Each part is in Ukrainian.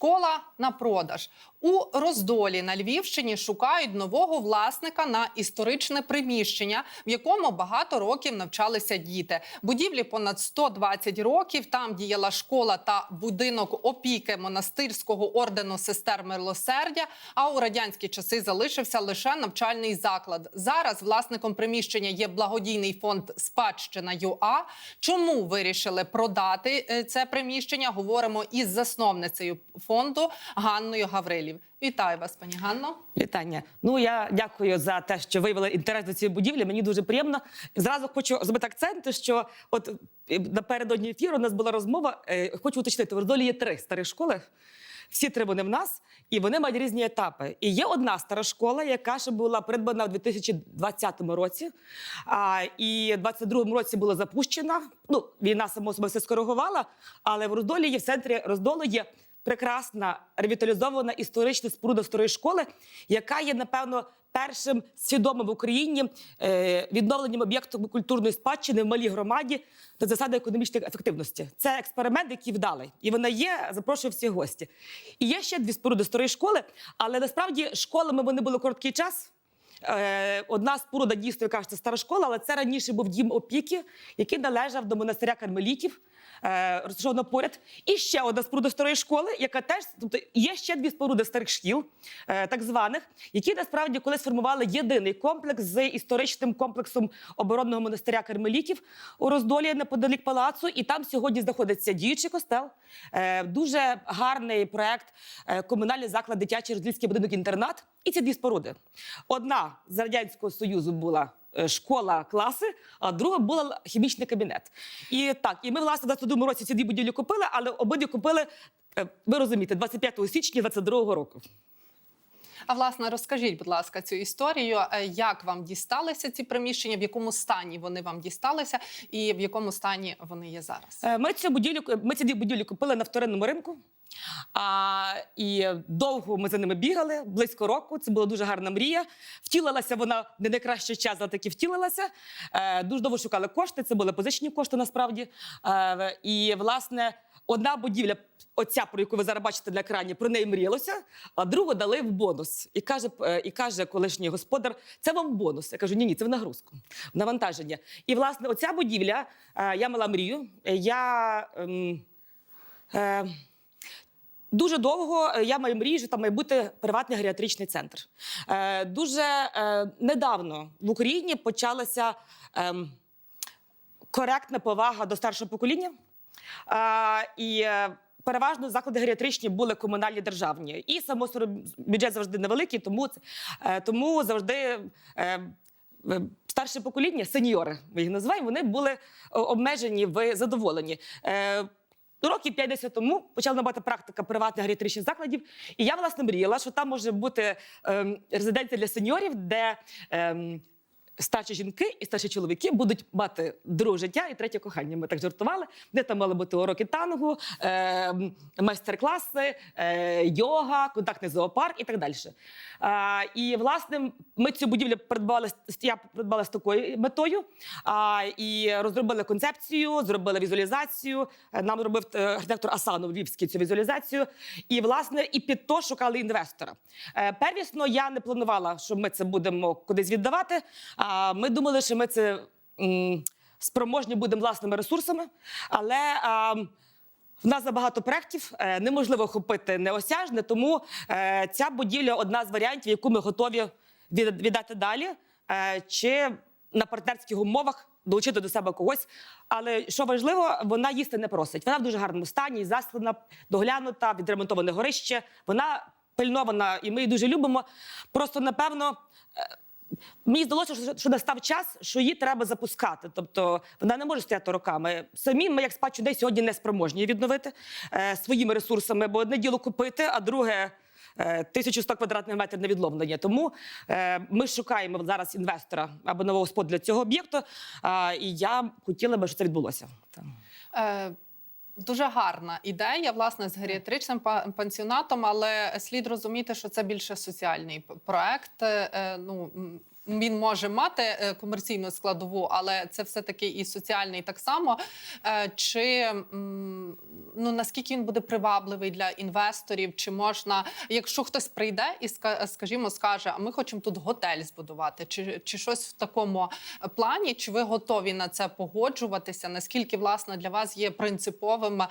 Школа на продаж у роздолі на Львівщині шукають нового власника на історичне приміщення, в якому багато років навчалися діти. Будівлі понад 120 років. Там діяла школа та будинок опіки монастирського ордену сестер милосердя. А у радянські часи залишився лише навчальний заклад. Зараз власником приміщення є благодійний фонд Спадщина ЮА. Чому вирішили продати е, це приміщення? Говоримо із засновницею фонду Ганною Гаврилів. Вітаю вас, пані Ганно. Вітання. Ну я дякую за те, що виявили інтерес до цієї будівлі. Мені дуже приємно. Зразу хочу зробити акцент, що от напередодні ефіру у нас була розмова. е, Хочу уточнити, в Роздолі є три старі школи. Всі три вони в нас, і вони мають різні етапи. І є одна стара школа, яка ще була придбана в 2020 році, а, і в 2022 році була запущена. Ну, війна само собою все скоригувала, але в Роздолі є в центрі Роздолу є прекрасна ревіталізована історична споруда старої школи, яка є, напевно, першим свідомим в Україні е, відновленням об'єкту культурної спадщини в малій громаді та засади економічної ефективності. Це експеримент, який вдалий. І вона є, запрошую всі гості. І є ще дві споруди старої школи, але насправді школами вони були короткий час. Е, Одна споруда дійсно яка це стара школа, але це раніше був дім опіки, який належав до монастиря кармелітів, е, розташовано поряд. І ще одна споруда старої школи, яка теж тобто є ще дві споруди старих шкіл, е, так званих, які насправді колись формували єдиний комплекс з історичним комплексом оборонного монастиря кармелітів у роздолі неподалік палацу. І там сьогодні знаходиться діючий костел. Е, Дуже гарний проект комунальний заклад дитячий роздільський будинок інтернат. І ці дві споруди. Одна з радянського союзу була школа класи, а друга була хімічний кабінет. І так, і ми власне в 22 році ці дві будівлі купили, але обидві купили. е, Ви розумієте, 25 січня 22-го року. А власне, розкажіть, будь ласка, цю історію. Е, Як вам дісталися ці приміщення? В якому стані вони вам дісталися, і в якому стані вони є зараз? Е, Ми цю будівлю, ми ці дві будівлі купили на вторинному ринку. А, і довго ми за ними бігали, близько року. Це була дуже гарна мрія. Втілилася вона не найкращий час, але таки втілилася. Е, дуже довго шукали кошти. Це були позичні кошти насправді. Е, і власне одна будівля, оця, про яку ви зараз бачите на екрані, про неї мріялося, а другу дали в бонус. І каже, е, і каже колишній господар: це вам бонус. Я кажу, ні, ні, це в нагрузку, в навантаження. І власне, оця будівля, е, я мала мрію. Е, Я. ем, Е, Дуже довго е, я маю мрію, що там має бути приватний геріатричний центр. Е, дуже е, недавно в Україні почалася ем, коректна повага до старшого покоління. І переважно заклади геріатричні були комунальні державні. І само бюджет завжди невеликий, тому, тому завжди. Старше покоління, сеньори, ми їх називаємо, вони були обмежені в задоволенні. Е, Років 50 тому почала набувати практика приватних геріатричних закладів. І я власне мріяла, що там може бути ем, резиденція для сеньорів, де ем, старші жінки і старші чоловіки будуть мати друге життя і третє кохання. Ми так жартували. Де там мали бути уроки тангу, ем, майстер-класи, е, йога, контактний зоопарк і так далі. А, і власне ми цю будівлю придбали я придбала з такою метою. А, і розробили концепцію, зробили візуалізацію. Е, Нам робив е, архітектор Асанов Львівський цю візуалізацію. І власне і під то шукали інвестора. Е, Первісно я не планувала, що ми це будемо кудись віддавати. А ми думали, що ми це спроможні будемо власними ресурсами, але. а, в нас забагато проєктів, е, неможливо охопити неосяжне, тому е, ця будівля одна з варіантів, яку ми готові віддати далі, е, чи на партнерських умовах долучити до себе когось. Але що важливо, вона їсти не просить. Вона в дуже гарному стані, заслана, доглянута, відремонтоване горище. Вона пильнована, і ми її дуже любимо. Просто напевно. Е, Мені здалося, що, що настав час, що її треба запускати. Тобто вона не може стояти роками. Самі ми, як спадщу людей, сьогодні не спроможні відновити е, своїми ресурсами, бо одне діло купити, а друге. е, 1100 квадратних метрів на відновлення. Тому е, ми шукаємо зараз інвестора або нового спот для цього об'єкту. І я хотіла би, щоб це відбулося. Е, Дуже гарна ідея, власне, з геріатричним па- пансіонатом, але слід розуміти, що це більше соціальний проект. Е, Ну м, він може мати е, комерційну складову, але це все таки і соціальний так само. Е, Чи ну наскільки він буде привабливий для інвесторів? Чи можна, якщо хтось прийде і ска- скажімо, скаже, а ми хочемо тут готель збудувати, чи, чи щось в такому плані? Чи ви готові на це погоджуватися? Наскільки власне для вас є принциповим е,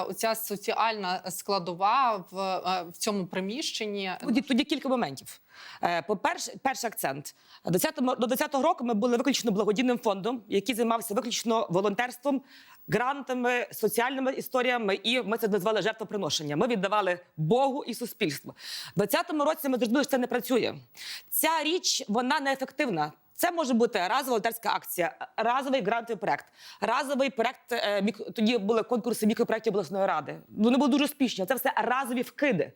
оця соціальна складова в, в цьому приміщенні? Тоді, тоді кілька моментів. Е, По-перше, перший акцент. До 10-го року ми були виключно благодійним фондом, який займався виключно волонтерством, грантами, соціальними історіями, і ми це назвали жертвоприношення. Ми віддавали Богу і суспільству. В 20-му році ми зрозуміли, що це не працює. Ця річ вона неефективна. Це може бути разова волонтерська акція, разовий грантовий проект, разовий проект. е, Тоді були конкурси мікропроєктів обласної ради. Вони були дуже успішні. Це все разові вкиди.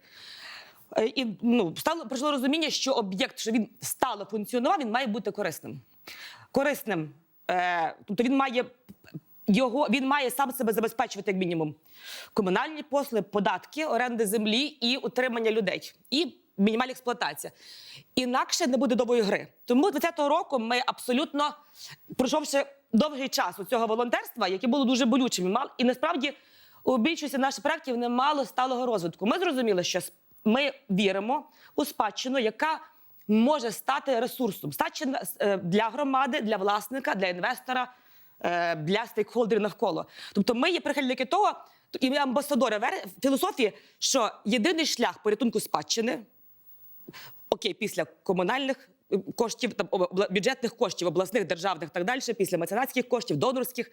Е, І ну, стало прийшло розуміння, що об'єкт, що він стало функціонував, він має бути корисним. Корисним. Е, тобто він має його, він має сам себе забезпечувати, як мінімум. Комунальні послуги, податки, оренди землі і утримання людей. І мінімальна експлуатація. Інакше не буде довгої гри. Тому 20-го року ми абсолютно, пройшовши довгий час у цього волонтерства, яке було дуже болючим, і насправді у більшості наших проєктів не мало сталого розвитку. Ми зрозуміли, що ми віримо у спадщину, яка може стати ресурсом. Спадщина е, для громади, для власника, для інвестора, е, для стейкхолдерів навколо. Тобто ми є прихильники того, і амбасадори філософії, що єдиний шлях порятунку спадщини окей, після комунальних е, коштів, там, бюджетних коштів, обласних, державних так далі, після меценатських коштів, донорських.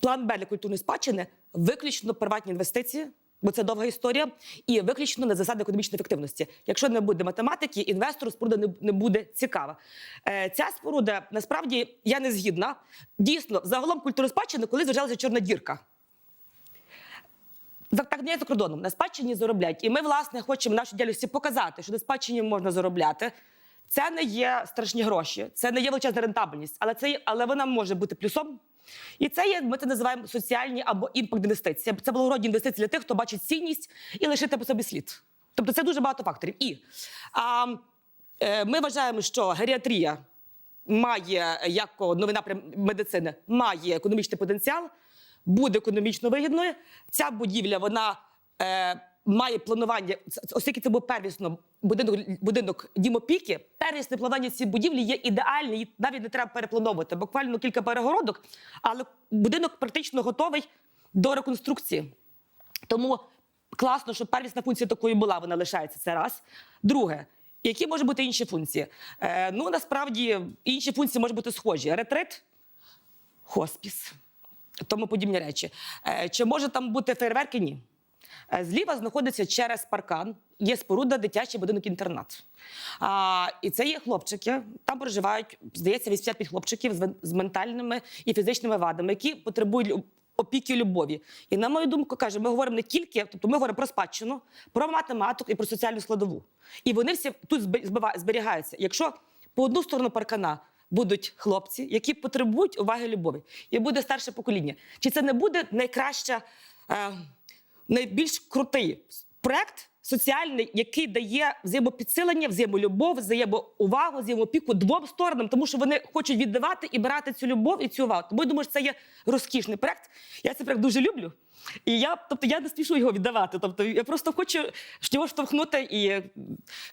План Б культурної спадщини виключно приватні інвестиції, бо це довга історія, і виключно на засади економічної ефективності. Якщо не буде математики, інвестору споруда не, буде цікава. Е, ця споруда насправді я не згідна. Дійсно, загалом культурної спадщини колись вважалася чорна дірка. Так, не за кордоном. На спадщині заробляють. І ми, власне, хочемо в нашій діяльності показати, що на спадщині можна заробляти. Це не є страшні гроші, це не є величезна рентабельність, але це але вона може бути плюсом. І це є, ми це називаємо соціальні або імпакт інвестиції. Це благородні інвестиції для тих, хто бачить цінність і лишити по собі слід. Тобто це дуже багато факторів. І а, е, ми вважаємо, що геріатрія має як новий напрям медицини, має економічний потенціал, буде економічно вигідною. Ця будівля вона е, має планування, оскільки це був первісно будинок, будинок Дімопіки, первісне планування цієї будівлі є ідеальне, навіть не треба переплановувати. Буквально кілька перегородок, але будинок практично готовий до реконструкції. Тому класно, що первісна функція такою була, вона лишається це раз. Друге, які можуть бути інші функції? Е, ну, насправді, інші функції можуть бути схожі: ретрит, хоспіс, тому подібні речі. Е, чи може там бути фейерверки? Ні. Е, Зліва знаходиться через паркан, є споруда дитячий будинок-інтернат. А, і це є хлопчики. Там проживають, здається, 85 хлопчиків з, ментальними і фізичними вадами, які потребують опіки любові. І на мою думку, каже, ми говоримо не тільки, тобто ми говоримо про спадщину, про математику і про соціальну складову. І вони всі тут зберігаються. Якщо по одну сторону паркана будуть хлопці, які потребують уваги любові, і буде старше покоління, чи це не буде найкраща? Е, найбільш крутий проект соціальний, який дає взаємопідсилення, взаємолюбов, взаємоувагу, взаємопіку двом сторонам, тому що вони хочуть віддавати і брати цю любов і цю увагу. Тому я думаю, що це є розкішний проект. Я цей проект дуже люблю. І я, тобто, я не спішу його віддавати. Тобто, я просто хочу його штовхнути і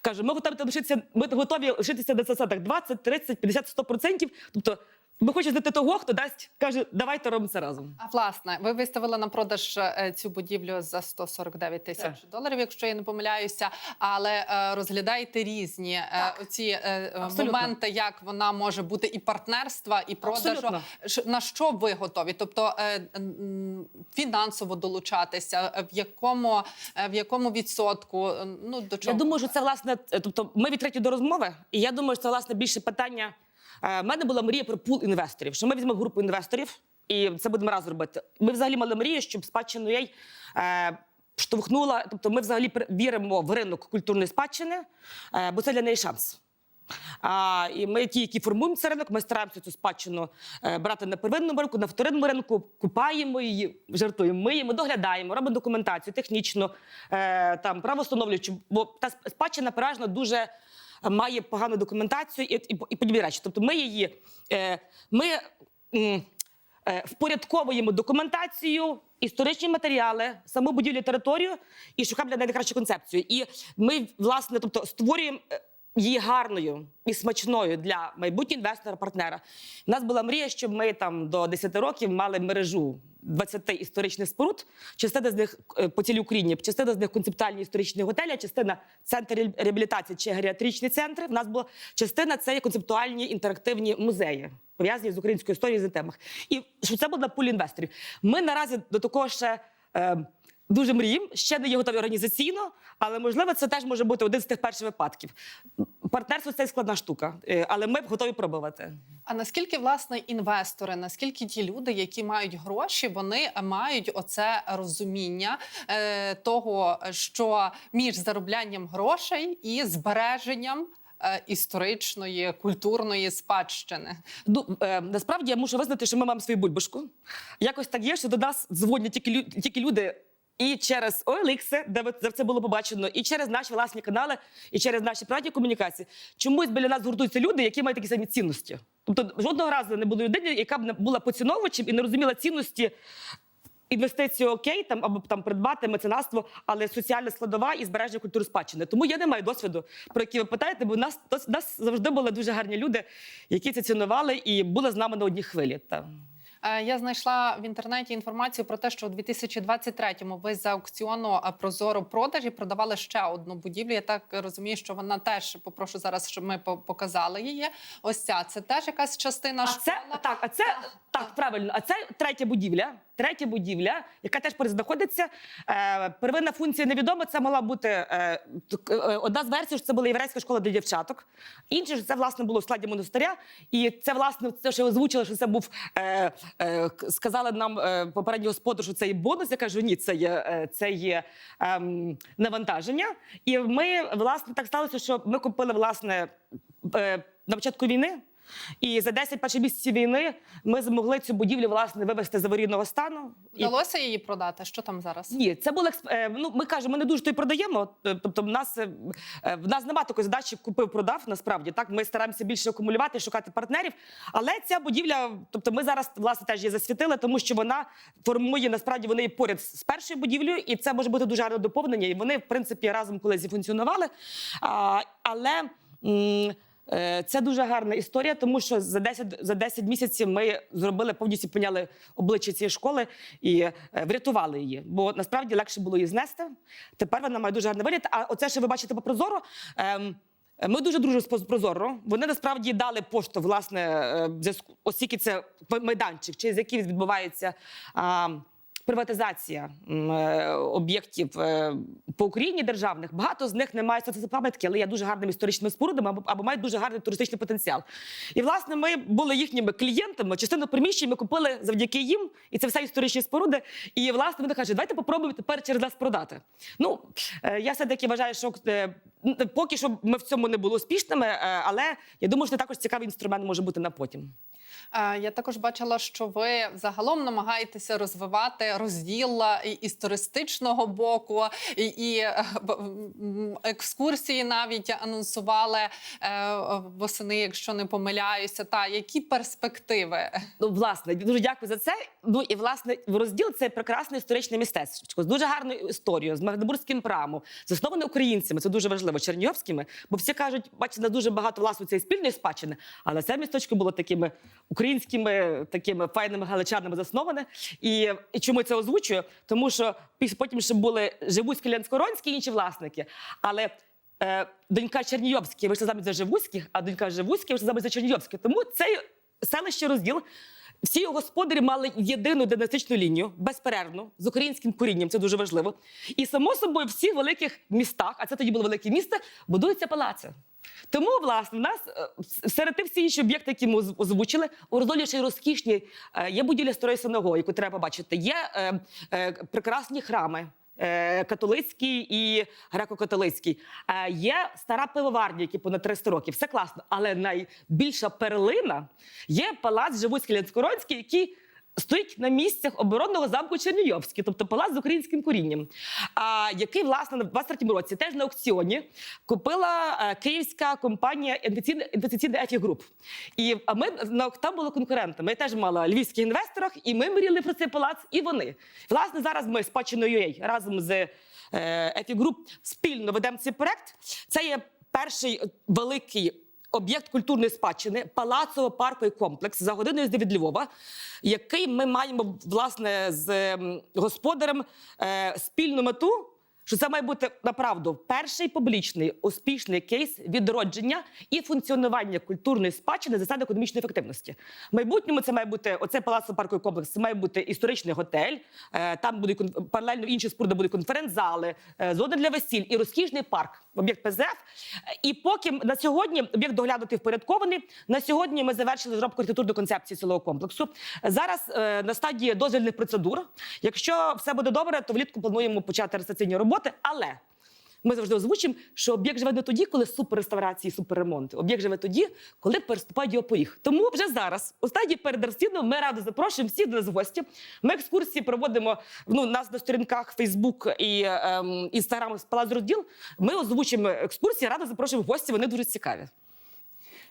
кажу, ми готові лишитися, ми готові лишитися на засадах 20, 30, 50, 100%. Тобто, ми хочемо знайти того, хто дасть, каже, давайте робимо це разом. А власне, ви виставили на продаж е, цю будівлю за 149 тисяч доларів, якщо я не помиляюся, але е, розглядаєте різні е, Так. оці е, Абсолютно. моменти, як вона може бути і партнерства, і продажу. Абсолютно. На що ви готові? Тобто фінансово долучатися, в якому в якому відсотку? Ну до чого Я думаю, що це власне, тобто ми відкриті до розмови, і я думаю, що це власне більше питання. У мене була мрія про пул інвесторів, що ми візьмемо групу інвесторів, і це будемо раз робити. Ми взагалі мали мрію, щоб спадщину їй е, штовхнула. Тобто, ми взагалі віримо в ринок культурної спадщини, е, бо це для неї шанс. А, і ми ті, які формуємо цей ринок, ми стараємося цю спадщину е, брати на первинному ринку, на вторинному ринку, купаємо її, жартуємо, миємо, доглядаємо, робимо документацію технічну, е, там правостановлюючу, бо та спадщина переважно дуже має погану документацію і, і, і подібні речі. Тобто ми її е, ми, е, впорядковуємо документацію, історичні матеріали, саму будівлю територію і шукаємо для найкращу концепцію. І ми, власне, тобто, створюємо. Е, Її гарною і смачною для майбутнього інвестора-партнера. У нас була мрія, щоб ми там до 10 років мали мережу 20 історичних споруд. Частина з них е, по цілій Україні, частина з них концептуальні історичні готелі, частина центр реабілітації чи геріатричні центри. У нас була частина це концептуальні інтерактивні музеї, пов'язані з українською історією з темах. І щоб це було пулі інвесторів. Ми наразі до такого ще. Дуже мріємо, ще не є готові організаційно, але можливо це теж може бути один з тих перших випадків. Партнерство це складна штука, е, але ми готові пробувати. А наскільки власне інвестори, наскільки ті люди, які мають гроші, вони мають оце розуміння е, того, що між зароблянням грошей і збереженням е, історичної культурної спадщини? Ну, е, насправді я мушу визнати, що ми маємо свою бульбашку. Якось так є, що до нас дзвонять тільки, тільки люди. І через OLX, де де це було побачено, і через наші власні канали, і через наші приватні комунікації. Чомусь біля нас гуртуються люди, які мають такі самі цінності. Тобто жодного разу не було людини, яка б не була поціновувачем і не розуміла цінності інвестиції окей, там або там придбати меценатство, але соціальна складова і збереження культури спадщини. Тому я не маю досвіду, про який ви питаєте, бо нас, нас завжди були дуже гарні люди, які це цінували і були з нами на одній хвилі. Та. Е, Я знайшла в інтернеті інформацію про те, що у 2023-му ви з аукціону е, Прозоро продажі продавали ще одну будівлю. Я так розумію, що вона теж попрошу зараз, щоб ми показали її. Ось ця це теж якась частина А це так, а це так, правильно. А це третя будівля. Третя будівля, яка теж поряд знаходиться. Е, первинна функція невідома. Це мала бути одна з версій, що це була єврейська школа для дівчаток. Інше що це власне було в складі монастиря. І це власне це, ви озвучили, що це був сказали нам попереднього попередній господар, що це є бонус. Я кажу, ні, це є е, це є ем, навантаження. І ми власне так сталося, що ми купили власне е, на початку війни. І за 10 перших місяців війни ми змогли цю будівлю власне вивести з аварійного стану. Вдалося її продати? Що там зараз? ні, це було е, ну, ми кажемо, ми не дуже то й продаємо. е, Тобто, в нас е, в нас немає такої задачі купив, продав. Насправді так ми стараємося більше акумулювати, шукати партнерів. Але ця будівля, тобто, ми зараз власне теж її засвітили, тому що вона формує насправді вони є поряд з першою будівлею, і це може бути дуже гарне доповнення. І вони, в принципі, разом колись і функціонували. А, але. м, Це дуже гарна історія, тому що за 10, за 10 місяців ми зробили повністю поміняли обличчя цієї школи і е, врятували її. Бо насправді легше було її знести. Тепер вона має дуже гарний вигляд. А оце, що ви бачите по прозоро. ем, Ми дуже дружимо з Прозоро. Вони насправді дали пошту, власне, е, оскільки це майданчик, через який відбувається приватизація е, об'єктів е, по Україні державних. Багато з них не мають пам'ятки, але є дуже гарними історичними спорудами або, або мають дуже гарний туристичний потенціал. І власне ми були їхніми клієнтами. Частину приміщень ми купили завдяки їм, і це все історичні споруди. І власне вони кажуть, давайте попробуємо тепер через нас продати. Ну е, я все таки вважаю, що поки що ми в цьому не були успішними, але я думаю, що це також цікавий інструмент може бути на потім. Е, Я також бачила, що ви загалом намагаєтеся розвивати розділ і історичного боку, і, і е, екскурсії навіть анонсували е, восени, якщо не помиляюся. Та які перспективи? Ну, власне, дуже дякую за це. Ну і власне розділ це прекрасне історичне містечко з дуже гарною історією, з Магдебурзьким прамом, засноване українцями. Це дуже важливо, чернігівськими. Бо всі кажуть, бачите, дуже багато власне цієї спільної спадщини, але це містечко було такими українськими, такими файними галичанами засноване. І, і чому це озвучую? Тому що потім ще були живуські лянськоронські і інші власники. Але е, донька Чернігівська вийшла замість за Живуських, а донька Живуцька вийшла замість за Чернігівських. Тому цей селище розділ. Всі його господарі мали єдину династичну лінію, безперервну, з українським корінням, це дуже важливо. І само собою, в всіх великих містах, а це тоді було велике місто, будуються палаци. Тому, власне, в нас е, серед тих всі інші об'єкти, які ми оз- озвучили, у ще й розкішні е, є будівля старої синагоги, яку треба бачити. Є е, прекрасні храми. Е, Католицький і греко-католицький. Е, Є стара пивоварня, які понад 300 років. Все класно. Але найбільша перлина є палац Живуцький Ленскоронський, який стоїть на місцях оборонного замку Чернігівський, тобто палац з українським корінням, який, власне, в 23-му році теж на аукціоні купила е, київська компанія інвестиційна Ефі Груп. І ми там були конкуренти. Ми теж мали львівських інвесторах, і ми мріяли про цей палац, і вони. Власне, зараз ми з UA разом з Ефі Груп спільно ведемо цей проект. Це є перший великий. Об'єкт культурної спадщини, палацово-парковий комплекс за годиною їзди від Львова, який ми маємо власне з ем, господарем е, спільну мету, що це має бути направду перший публічний успішний кейс відродження і функціонування культурної спадщини засади економічної ефективності. В майбутньому це має бути оцей палацово-парковий комплекс. Це має бути історичний готель. е, Там буде паралельно інші споруди будуть конференц-зали, е, зони для весіль і розкішний парк. Об'єкт ПЗФ. І поки на сьогодні об'єкт доглянути впорядкований. На сьогодні ми завершили зробку архітектурної концепції цілого комплексу. Зараз е, на стадії дозвільних процедур. Якщо все буде добре, то влітку плануємо почати реставраційні роботи. Але ми завжди озвучимо, що об'єкт живе не тоді, коли суперреставрації, суперремонти. Об'єкт живе тоді, коли переступають його поріг. Тому вже зараз, у стадії перед передреставраційного, ми радо запрошуємо всіх до нас в гості. Ми екскурсії проводимо ну, нас на сторінках Facebook і ем, з Палац. Ми озвучимо екскурсії, радо запрошуємо гості. Вони дуже цікаві.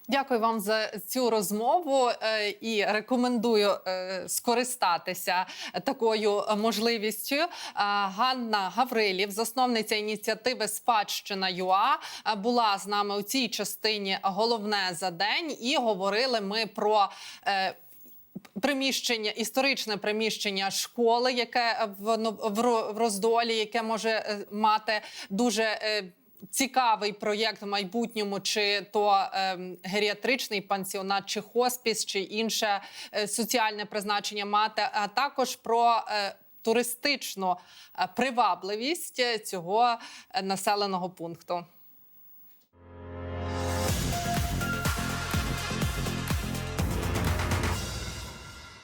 Дякую вам за цю розмову е, і рекомендую е, скористатися такою можливістю. Е, Ганна Гаврилів, засновниця ініціативи Спадщина ЮА, була з нами у цій частині головне за день, і говорили ми про. Приміщення, історичне приміщення школи, яке в, в роздолі, яке може мати дуже цікавий проєкт в майбутньому, чи то ем, геріатричний пансіонат, чи хоспіс, чи інше е, соціальне призначення мати, а також про е, туристичну е, привабливість цього населеного пункту.